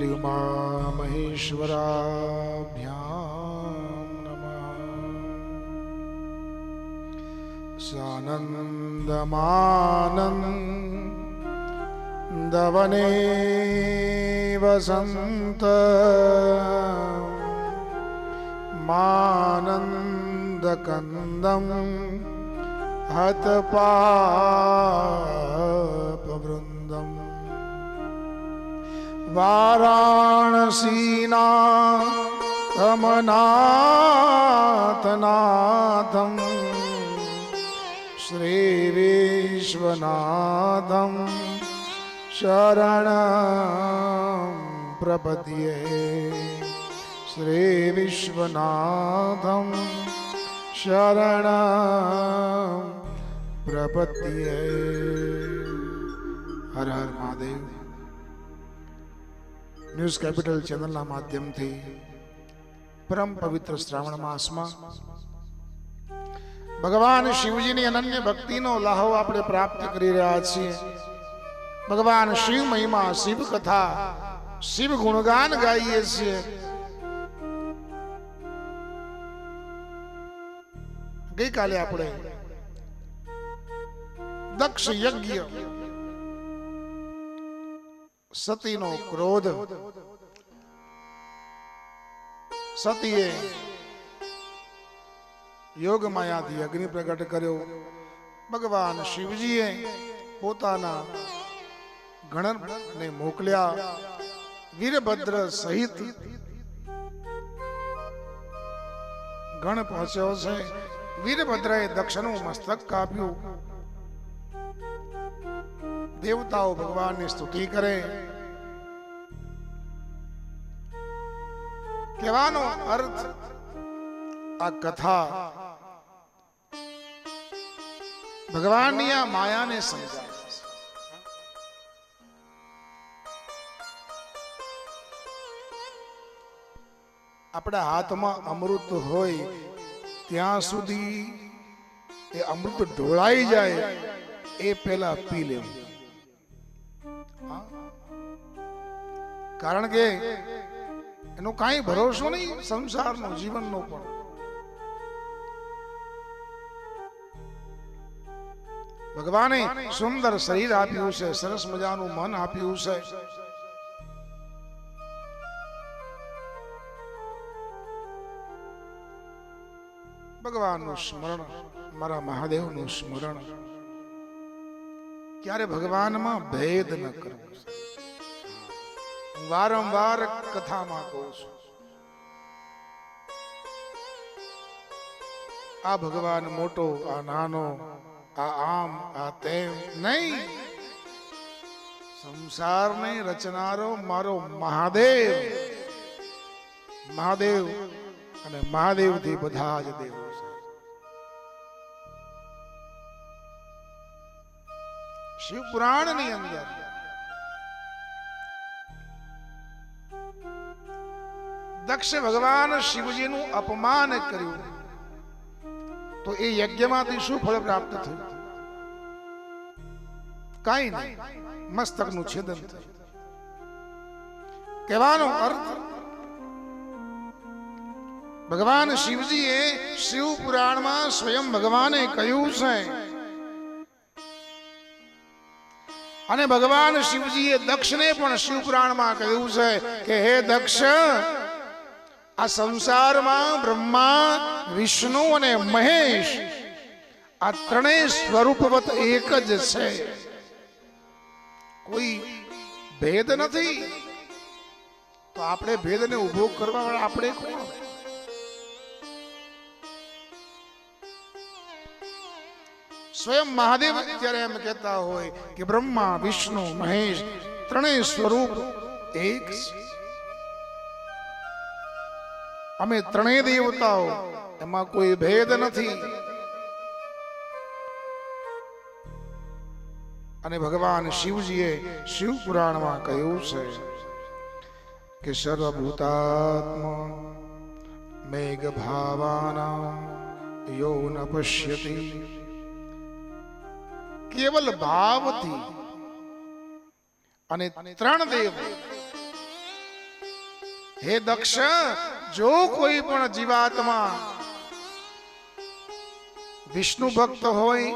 श्री उमामहेश्वराभ्यां नमः सानन्दमानन्दवने वसन्त। मानन्दकन्दं વારાણસીના તમનાથનાથમ શ્રી વિશ્વનાથમ શરણ પ્રપદ્યે શ્રી વિશ્વનાથમ શરણ પ્રપત્યે Har Har Mahadev news capital ચેનલના માધ્યમથી પરમ પવિત્ર શ્રાવણ માસમાં ભગવાન શિવજીની અનન્ય ભક્તિનો લાહો આપણે પ્રાપ્ત કરી રહ્યા છીએ ભગવાન શિવ મહિમા શિવ કથા શિવ ગુણગાન ગાઈએ છીએ ગઈકાલે આપણે દક્ષ યજ્ઞ સતીનો ક્રોધ. સતીએ યોગ માયાથી અગ્નિ પ્રગટ કર્યો. ભગવાન શિવજીએ પોતાના ગણને મોકલ્યા. વીરભદ્ર સહિત ગણ પહોંચ્યો છે. વીરભદ્રએ દક્ષનું મસ્તક કાપ્યું. દેવતાઓ ભગવાનની સ્તુતિ કરે કહેવાનો અર્થ આ કથા ભગવાનની આ માયાને સમજાય આપણા હાથમાં અમૃત હોય ત્યાં સુધી એ અમૃત ઢોળાઈ જાય એ પહેલા પી લેવું? કારણ કે એનો કાંઈ ભરોસો નહીં સંસારનો, જીવનનો પણ. ભગવાને સુંદર શરીર આપ્યું છે, સરસ મજાનું મન આપ્યું છે. ભગવાનનું સ્મરણ, મારા મહાદેવનું સ્મરણ. ક્યારે ભગવાનમાં ભેદ ન કરવો વારંવાર કથામાં કહું છું. આ ભગવાન મોટો, આ નાનો, આ આમ, આ તેમ નહીં. સંસારને રચનારો મારો મહાદેવ. મહાદેવ અને મહાદેવથી બધા જ દેવો. છે શિવ પુરાણની અંદર દક્ષ ભગવાન શિવજીનું અપમાન કર્યું તો એ યજ્ઞમાંથી શું ફળ પ્રાપ્ત થયું કાંઈ નહીં મસ્તકનું છેદન થયું કહેવાનો અર્થ ભગવાન શિવજીએ શિવ પુરાણમાં સ્વયં ભગવાને કહ્યું છે અને ભગવાન શિવજીએ દક્ષને પણ શિવ પુરાણમાં કહ્યું છે કે હે દક્ષ આ સંસારમાં બ્રહ્મા વિષ્ણુ અને મહેશ આ ત્રણેય સ્વરૂપવત એક જ છે કોઈ ભેદ નથી તો આપણે ભેદને ઉભો કરવા વાળા આપણે કોણ સ્વયં મહાદેવ જ્યારે એમ કહેતા હોય કે બ્રહ્મા, વિષ્ણુ, મહેશ, ત્રણેય સ્વરૂપ એક અમે ત્રણેય દેવતાઓ, એમાં કોઈ ભેદ નથી. અને ભગવાન શિવજીએ શિવ પુરાણમાં કહ્યું છે કે સર્વભૂતાત્મા મેઘ ભાવાના યો ન પશ્યતિ. કેવલ ભાવથી અને ત્રણ દેવ. હે દક્ષ, જો કોઈ પણ જીવાત્મા વિષ્ણુ ભક્ત હોય,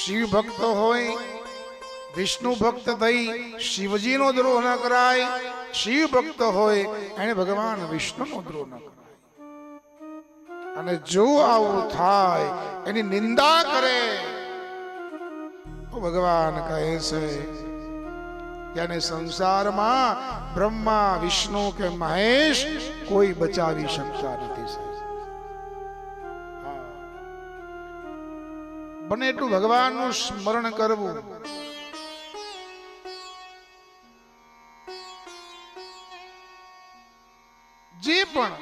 શિવ ભક્ત હોય, વિષ્ણુ ભક્ત થઈ શિવજીનો દ્રોહ ન કરાય, શિવ ભક્ત હોય, એને ભગવાન વિષ્ણુનો દ્રોહ ન કરાય. અને જો આવું થાય, એની નિંદા કરે ભગવાન કહે છે. કે સંસારમાં બ્રહ્મા, વિષ્ણુ કે મહેશ કોઈ બચાવી શકતા નથી બને એટલું ભગવાનનું સ્મરણ કરવું. જે પણ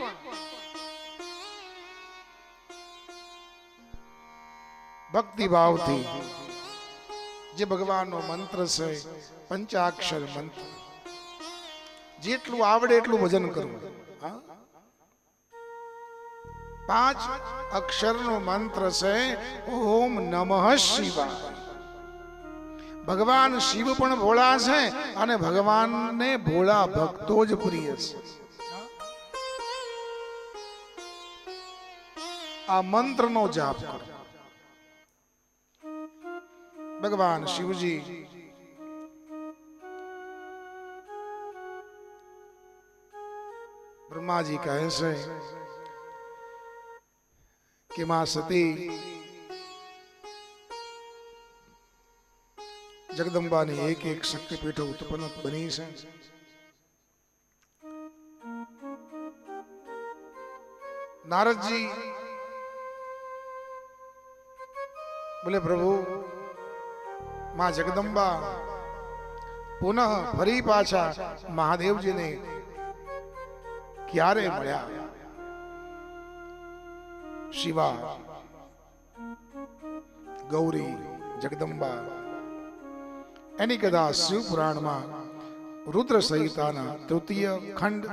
ભક્તિ ભાવથી જે ભગવાનનો મંત્ર છે, પંચાક્ષર મંત્ર. જેટલું આવડે એટલું ભજન કરવું. પાંચ અક્ષરનો મંત્ર છે, ઓમ નમઃ શિવાય. ભગવાન શિવ પણ ભોળા છે અને ભગવાનને ભોળા ભક્તો જ પ્રિય છે. આ મંત્રનો જાપ કરો. भगवान शिव जी। ब्रह्मा जी कहे से कि माँ सती, जगदम्बा ने एक एक शक्तिपीठ उत्पन्न बनी से। नारद जी बोले, प्रभु માં જગદંબા પુનઃ ફરી પાછા મહાદેવજીને ક્યારે મળ્યા શિવા ગૌરી જગદંબા એની કથા શિવ પુરાણમાં રુદ્ર સંહિતાના તૃતીય ખંડ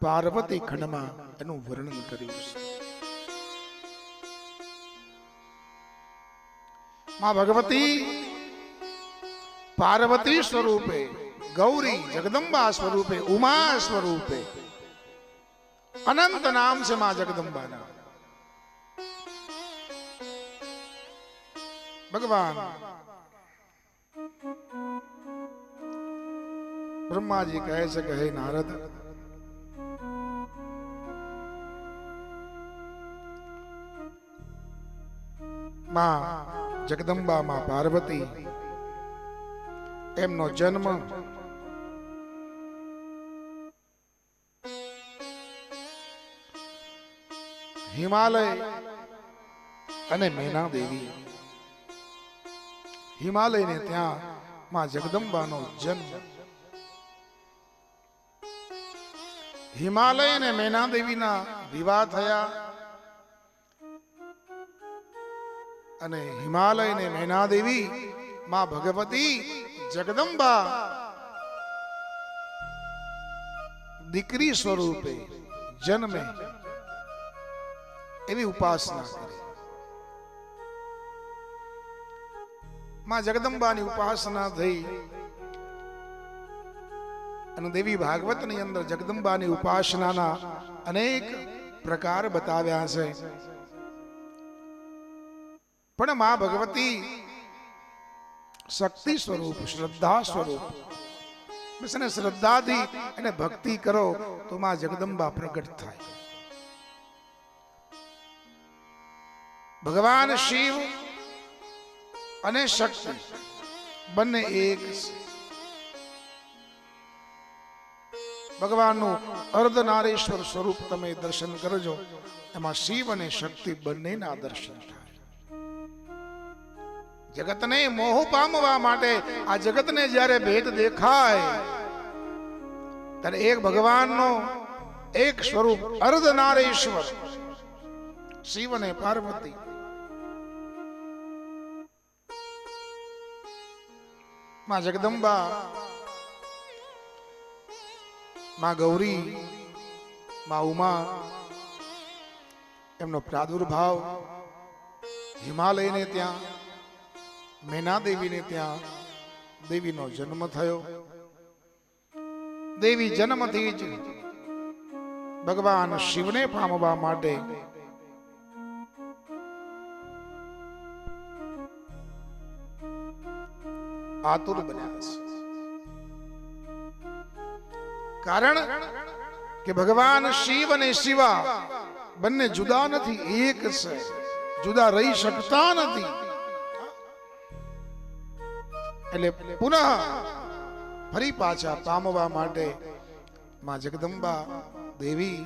પાર્વતી ખંડમાં એનું વર્ણન કર્યું છે માં ભગવતી પાર્વતી સ્વરૂપે ગૌરી જગદંબા સ્વરૂપે ઉમા સ્વરૂપે અનંત નામ છે માં જગદંબાના ભગવાન બ્રહ્માજી કહે છે કે હે નારદ માં જગદંબા માં પાર્વતી એમનો જન્મ હિમાલય અને મેના દેવી હિમાલયને ત્યાં માં જગદંબાનો જન્મ. હિમાલય અને મેના દેવીના વિવાહ થયા. અને હિમાલય અને મેના દેવી માં ભગવતી જગદંબા દીકરી સ્વરૂપે જન્મે એવી ઉપાસના કરી માં જગદંબાની ઉપાસના થઈ અને દેવી ભાગવતની અંદર જગદંબાની ઉપાસનાના અનેક પ્રકાર બતાવ્યા છે પણ માં ભગવતી શક્તિ સ્વરૂપ શ્રદ્ધા સ્વરૂપ. બસ એને શ્રદ્ધાથી અને ભક્તિ કરો તો માં જગદંબા પ્રગટ થાય. ભગવાન શિવ અને શક્તિ બંને એક ભગવાનનું અર્ધનારેશ્વર સ્વરૂપ તમે દર્શન કરજો એમાં શિવ અને શક્તિ બંનેના દર્શન થાય. જગતને મોહ પામવા માટે આ જગતને જ્યારે ભેદ દેખાય, ત્યારે એક ભગવાનનો એક સ્વરૂપ અર્ધનારેશ્વર શિવ અને પાર્વતી. માં જગદંબા, માં ગૌરી, માં ઉમા, એમનો પ્રાદુર્ભાવ હિમાલયને ત્યાં મેના દેવીને ત્યાં દેવીનો જન્મ થયો દેવી જન્મથી જ ભગવાન શિવને પામવા માટે આતુર બન્યા છે કારણ કે ભગવાન શિવ અને શિવા બંને જુદા નથી એક છે જુદા રહી શકતા નથી એટલે પુનઃ ફરી પાછા પામવા માટે માં જગદંબા દેવી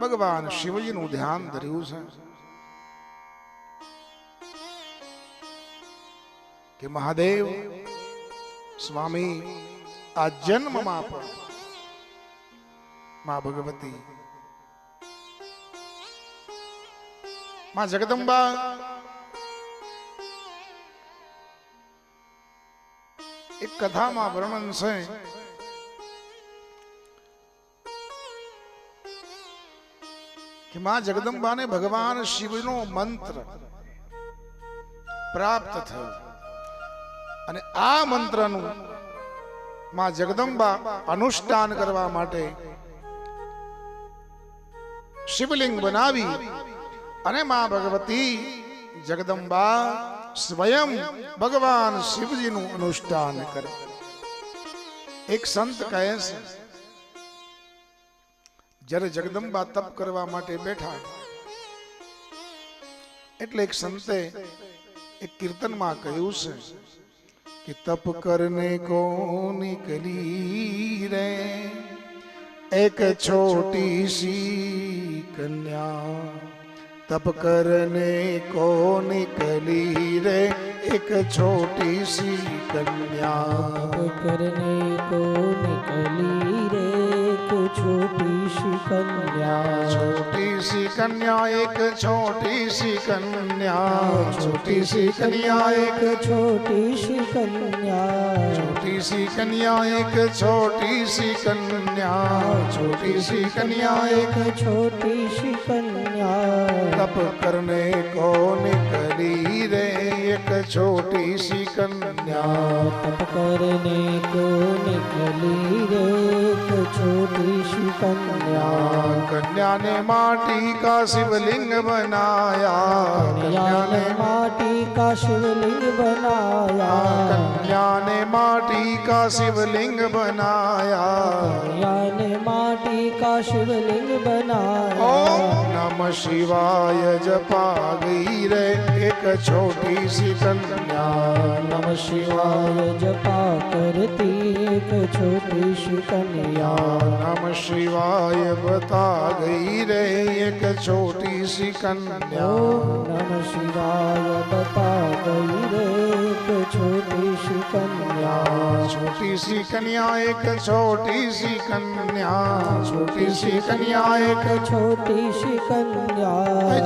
ભગવાન શિવજીનું ધ્યાન ધર્યું છે કે મહાદેવ સ્વામી આ જન્મમાં પણ માં ભગવતી માં જગદંબા એક કથામાં વર્ણન છે. કે માં જગદંબાને ભગવાન શિવનો મંત્ર પ્રાપ્ત થયો. અને આ મંત્રનું માં જગદંબા અનુષ્ઠાન કરવા માટે શિવલિંગ બનાવી અને માં ભગવતી જગદંબા સ્વયં ભગવાન શિવજીનું અનુષ્ઠાન કરે. એક સંત કહે છે, જ્યારે જગદંબા તપ કરવા માટે બેઠા એટલે એક સંતે એક કીર્તનમાં કહ્યું છે કે, તપ કરને કો નીકળી રે? એક છોટી સી કન્યા तप करने को निकली रे एक छोटी सी कन्या तप करने को निकली रे एक छोटी सी कन्या छोटी सी कन्या एक छोटी सी कन्या छोटी सी कन्या एक छोटी सी कन्या छोटी सी कन्या एक छोटी सी कन्या छोटी सी कन्या एक छोटी सी कन्या तप करने को निकली रे एक छोटी सी कन्या। तप करने को निकली रे एक छोटी सी कन्या। कन्या ने माटी का शिवलिंग बनाया। कन्या ने माटी का शिवलिंग बनाया। कन्या ने माटी का शिवलिंग बनाया। कन्या ने माटी का शिवलिंग बनाया। नमः शिवाय जपा गई रे एक छोटी सी कन्या। नम शिवाय जपा करती एक छोटी सी कन्या। नम शिवाय बता गई रे एक छोटी सी कन्या। नम शिवाय बता गई रे एक छोटी सी कन्या। छोटी सी कन्या एक छोटी सी कन्या छोटी सी कन्या एक छोटी सी कन्या।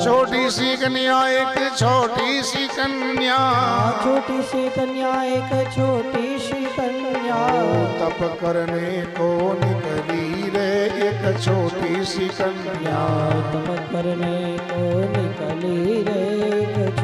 छोटी सी कन्या एक छोटी सी कन्या। छोटी सी कन्या एक छोटी सी कन्या। तप करने को निकली रे एक छोटी सी कन्या। तप करने को निकली रे।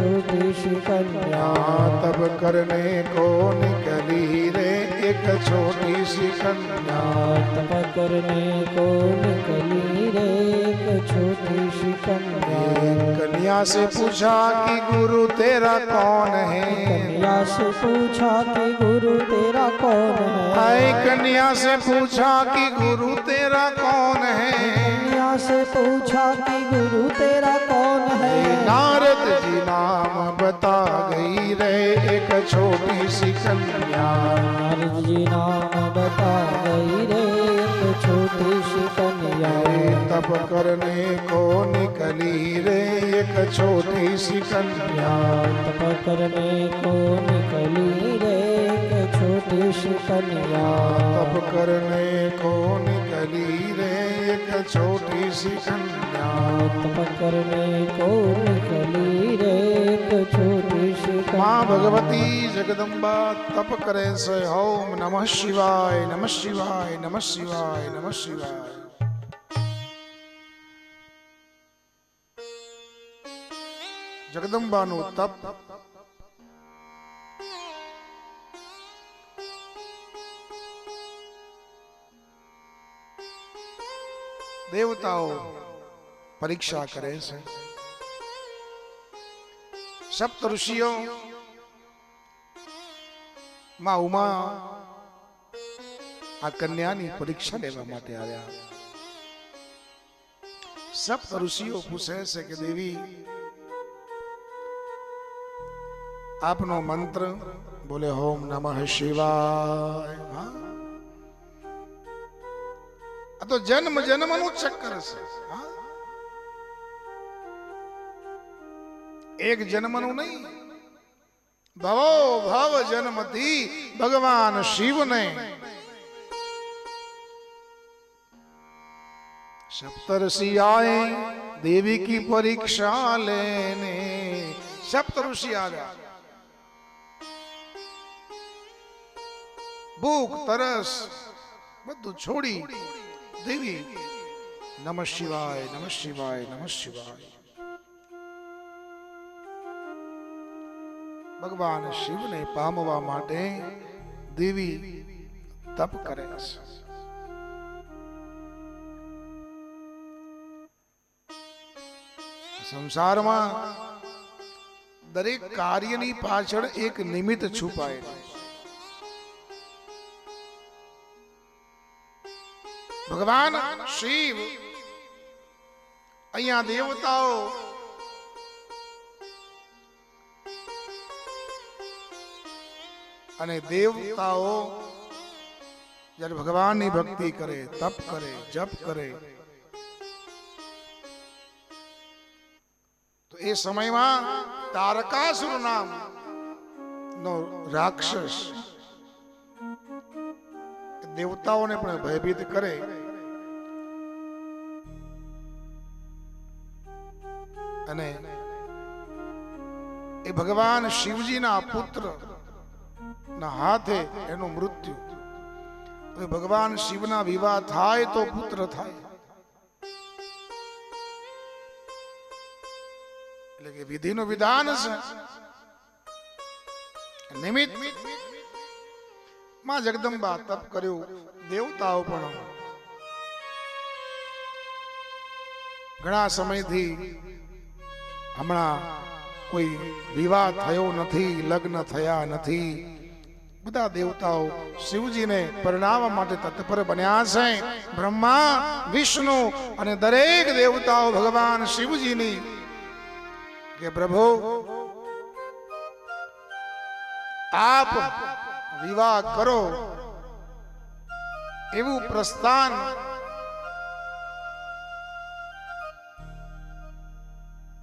कन्या तब करने को निकली रे एक छोटी सी कन्या। तब करने को निकली रे एक छोटी सी कन्या। कन्या से पूछा कि गुरु तेरा कौन है? कन्या से पूछा कि गुरु तेरा कौन है? आए कन्या से पूछा कि गुरु तेरा कौन है? कन्या से पूछा कि गुरु तेरा कौन है नारद जी नाम बता गई रे एक छोटी सी कन्या। नारद जी नाम बता गई रे एक छोटी सी कन्या। तप करने को निकली रे एक छोटी सी कन्या। तप करने को निकली रे एक छोटी सी कन्या। तप करने को निकली निकली रे एक छोटी सी कन्या तप करने को निकली रे एक छोटी सी माँ कन्या। भगवती जगदम्बा तप करे से ओम नमः शिवाय नमः शिवाय नमः शिवाय नमः शिवाय જગદંબાનું તપ દેવતાઓ પરીક્ષા કરે છે સપ્ત ઋષિઓ માં ઉમા આ કન્યાની પરીક્ષા લેવા માટે આવ્યા સપ્ત ઋષિઓ પૂછે છે કે દેવી આપનો મંત્ર બોલે હોમ નમઃ શિવાય હા? આ તો જન્મ જન્મનું ચક્કર છે હા? એક જન્મનું નહીં ભવો ભવ જન્મથી ભગવાન શિવને सप्तऋषि आए देवी की परीक्षा लेने सप्तऋषि આવ્યા ભૂખ તરસ બધું છોડી દેવી નમઃ શિવાય નમઃ શિવાય નમઃ શિવાય ભગવાન શિવને પામવા માટે દેવી તપ કરે છે સંસારમાં દરેક કાર્યની પાછળ એક નિમિત્ત છુપાયેલું ભગવાન, શિવ, અહીંયા દેવતાઓ. અને દેવતાઓ જ્યારે ભગવાનની ભક્તિ કરે, તપ કરે, જપ કરે, તો એ સમયમાં તારકાસુર નામ નો રાક્ષસ દેવતાઓને પણ ભયભીત કરે. અને એ ભગવાન શિવજીના પુત્ર ના હાથે એનું મૃત્યુ. ભગવાન શિવના વિવાહ થાય તો પુત્ર થાય. એટલે કે વિધિનું વિધાન છે. નિમિત્તમાં જગદંબા તપ કર્યું, દેવતાઓ પણ ઘણા સમયથી હમણાં કોઈ વિવાહ થયો નથી, લગ્ન થયા નથી. બધા દેવતાઓ શિવજીને પરણાવવા માટે તત્પર બન્યા છે. બ્રહ્મા, વિષ્ણુ અને દરેક દેવતાઓ ભગવાન શિવજીની. કે પ્રભુ, આપ વિવાહ કરો. એવું પ્રસ્થાન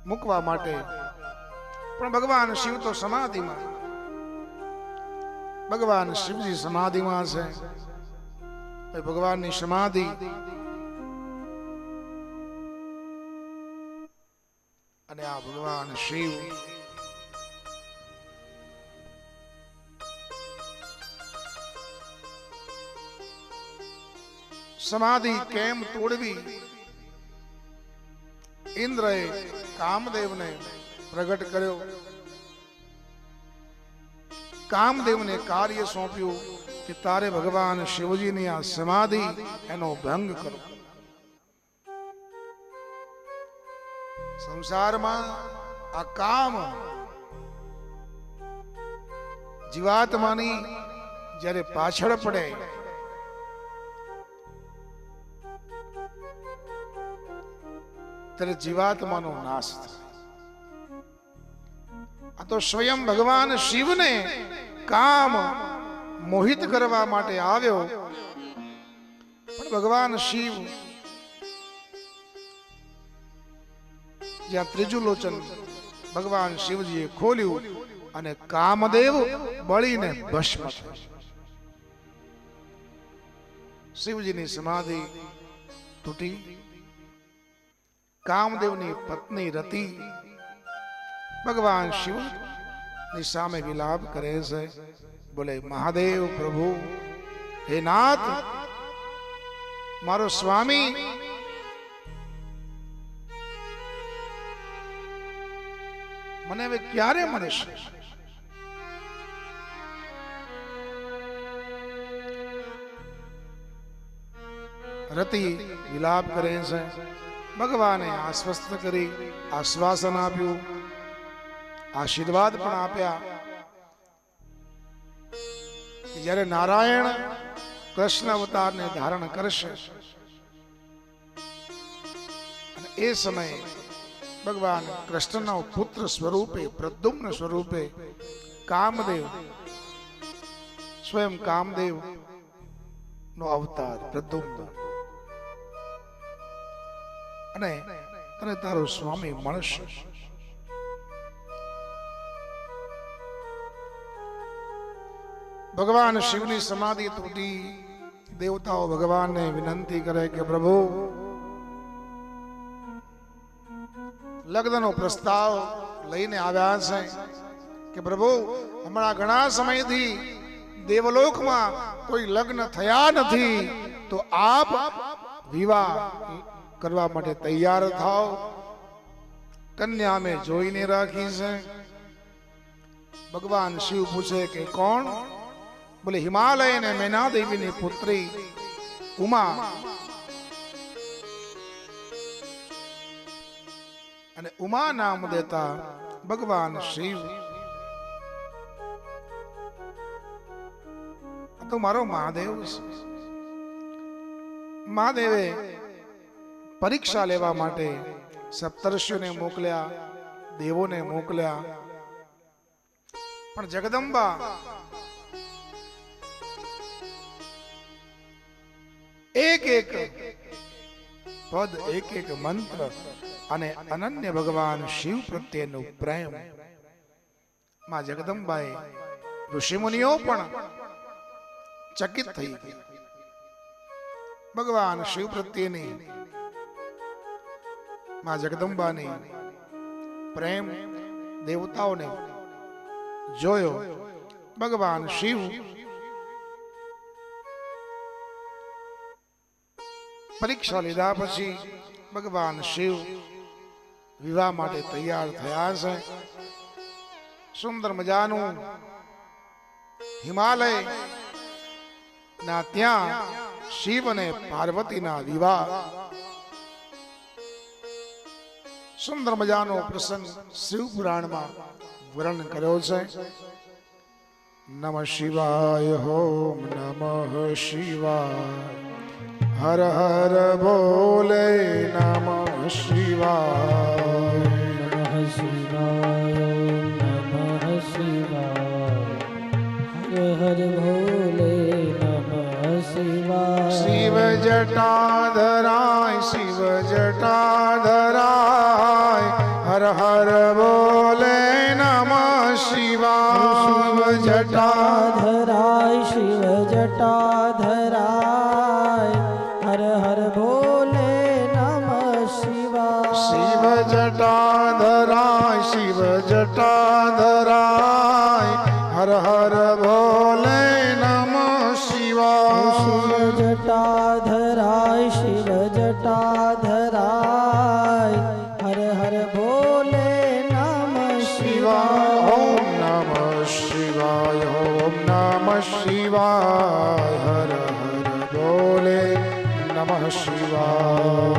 મૂકવા માટે. પણ ભગવાન શિવ તો સમાધિમાં. ભગવાન શિવજી સમાધિમાં છે. ભગવાનની સમાધિ. અને આ ભગવાન શિવ. સમાધિ કેમ તોડવી? ઇન્દ્રએ કામદેવને પ્રગટ કર્યો. કામદેવને કાર્ય સોંપ્યું કે તારે ભગવાન શિવજીની આ સમાધિ એનો ભંગ કરો. સંસારમાં આ કામ જીવાત્માની જ્યારે પાછળ પડે ત્યારે જીવાત્માનો નાશ થાય આ તો સ્વયં ભગવાન શિવને કામ મોહિત કરવા માટે આવ્યો પણ ભગવાન શિવ જ્યાં ત્રીજું લોચન ભગવાન શિવજીએ ખોલ્યું અને કામદેવ બળીને ભસ્મ. શિવજીની સમાધિ તૂટી કામદેવની પત્ની રતિ ભગવાન શિવ ની સામે વિલાપ કરે છે બોલે મહાદેવ પ્રભુ હે નાથ મારો સ્વામી મને હવે ક્યારે મળશે રતિ વિલાપ કરે છે ભગવાને આશ્વસ્ત કરી, આશ્વાસન આપ્યું, આશીર્વાદ પણ આપ્યા. જ્યારે નારાયણ કૃષ્ણ અવતારને ધારણ કરશે એ સમયે ભગવાન કૃષ્ણના પુત્ર સ્વરૂપે, પ્રદ્યુમ્ન સ્વરૂપે કામદેવ, સ્વયં કામદેવ નો અવતાર પ્રદ્યુમ્ન અને તને તારો સ્વામી મળશે. ભગવાન શિવની સમાધિ તૂટી દેવતાઓ ભગવાનને વિનંતી કરે કે પ્રભુ, લગ્નનો પ્રસ્તાવ લઈને આવ્યા છે કે પ્રભુ, હમણાં ઘણા સમયથી દેવલોકમાં કોઈ લગ્ન થયા નથી, તો આપ વિવાહ કરવા માટે તૈયાર થાવ કન્યા અમે જોઈને રાખી છે. ભગવાન શિવ પૂછે કે કોણ? બોલે હિમાલય ને મેના દેવીની પુત્રી ઉમા. અને ઉમા નામ દેતા ભગવાન શિવ. તો મારો મહાદેવ છે. મહાદેવે પરીક્ષા લેવા માટે સપ્તર્ષિઓને મોકલ્યા, દેવોને મોકલ્યા. પણ જગદંબા એક એક પદ, એક એક મંત્ર અને અનન્ય ભગવાન શિવ પ્રત્યેનો પ્રેમ. માં જગદંબાએ ઋષિમુનિઓ પણ ચકિત થઈ ગઈ ભગવાન શિવ પ્રત્યેની માં જગદંબાની પ્રેમ દેવતાઓને જોયો. ભગવાન શિવ પરીક્ષા લીધા પછી ભગવાન શિવ વિવાહ માટે તૈયાર થયા છે. સુંદર મજાનું હિમાલય ના ત્યાં શિવ અને પાર્વતીના વિવાહ સુંદર મજાનો પ્રસંગ શિવ પુરાણમાં વર્ણન કર્યો છે નમ શિવાય હોમ નમઃ શિવાય હર હર બોલે નમઃ શિવાય નમઃ શિવાય નમઃ શિવાય હર હર ભોલે નમઃ શિવાય શિવ જટાધરાય शिवाय ओम नमः शिवाय हर हर बोले नमः शिवाय।